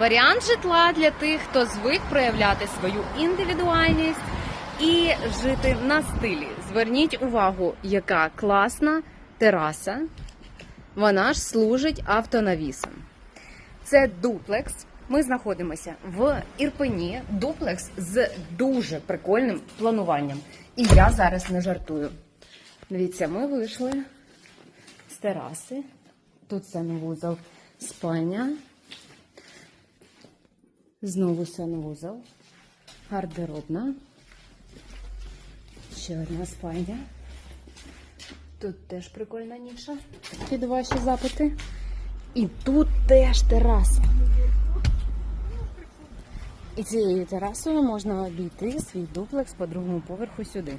Варіант житла для тих, хто звик проявляти свою індивідуальність і жити на стилі. Зверніть увагу, яка класна тераса. Вона ж служить автонавісом. Це дуплекс. Ми знаходимося в Ірпені. Дуплекс з дуже прикольним плануванням. І я зараз не жартую. Дивіться, ми вийшли з тераси. Тут санвузол, спальня. Знову санвузол. Гардеробна. Ще одна спальня. Тут теж прикольна ніша під ваші запити. І тут теж тераса. І цією терасою можна обійти свій дуплекс по другому поверху сюди.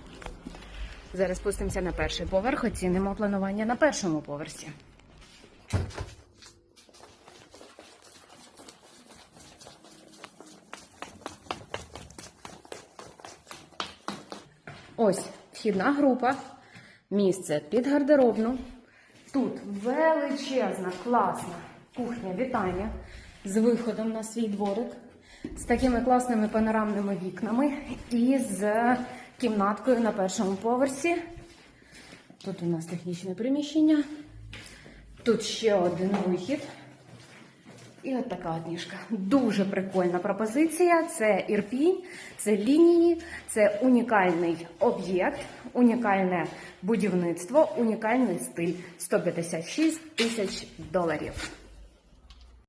Зараз спустимося на перший поверх, оцінимо планування на першому поверсі. Ось вхідна група, місце під гардеробну. Тут величезна, класна кухня вітання з виходом на свій дворик, з такими класними панорамними вікнами і з кімнаткою на першому поверсі. Тут у нас технічне приміщення. Тут ще один вихід. І от така от ніжка. Дуже прикольна пропозиція. Це ірпінь, це лінії, це унікальний об'єкт, унікальне будівництво, унікальний стиль. 156 тисяч доларів.